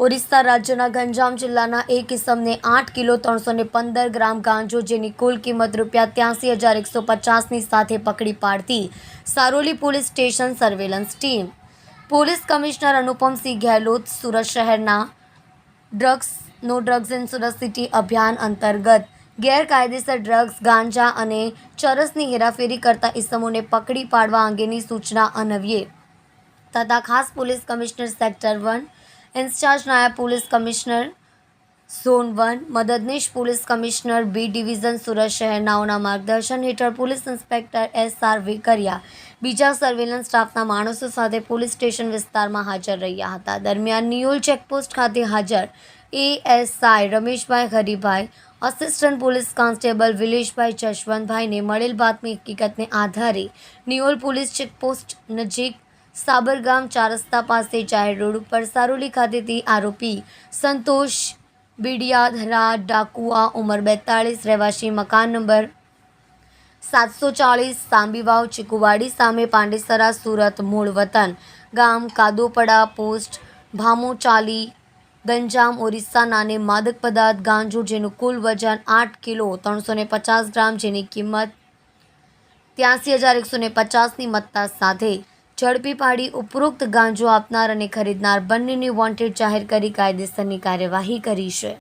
ઓરિસ્સા રાજ્યના ગંજામ જિલ્લાના એક કિસમને આઠ કિલો ત્રણસો પંદર ગ્રામ ગાંજો, જેની કુલ કિંમત રૂપિયા ત્યાંસી હજાર એકસો પચાસની સાથે પકડી પાડતી Saroli police station surveillance team. Police commissioner Anupamsingh Gehlot Surat શહેરના drugs no drugs in Surat city અભિયાન અંતર્ગત ગેરકાયદેસર ડ્રગ્સ, ગાંજા અને ચરસની હેરાફેરી કરતા ઇસમોને પકડી પાડવા અંગેની સૂચના અનવીએ. તથા ખાસ police commissioner sector one incharge નાયબ પોલીસ કમિશનર ઝોન વન, મદદનીશ police commissioner B division Surat શહેરનાઓના માર્ગદર્શન હેઠળ police inspector S R Vekaria બીજા સર્વેલન્સ સ્ટાફના માણસો સાથે પોલીસ સ્ટેશન વિસ્તારમાં હાજર રહ્યા હતા. દરમિયાન નિયોલ ચેકપોસ્ટ ખાતે હાજર ASI Rameshbhai Haribhai, assistant police constable Vileshbhai જશવંતભાઈને મળેલ બાતમી હકીકતને આધારે નિયોલ પોલીસ ચેકપોસ્ટ નજીક સાબરગામ ચાર રસ્તા પાસે જાહેર રોડ ઉપર સારોલી ખાતેથી આરોપી સંતોષ બીડિયાધરા ડાકુઆ, ઉંમર બેતાળીસ, રહેવાસી મકાન નંબર સાતસો ચાળીસ, સાંબીવાવ, ચીકુવાડી સામે પાંડેસરા, સુરત, મૂળ વતન. ગામ કાદોપડા પોસ્ટ, ભામોચાલી, ગંજામ ઓરિસ્સાના અને માદક પદાર્થ, ગાંજો જેનું કુલ વજન આઠ કિલો ત્રણસો ને પચાસ ગ્રામ જેની કિંમત ત્યાંસી હજાર એકસો ને પચાસની મત્તા સાથે ઝડપી પાડી ઉપરોક્ત ગાંજો આપનાર અને ખરીદનાર બંનેને વોન્ટેડ જાહેર કરી કાયદેસરની કાર્યવાહી કરી છે.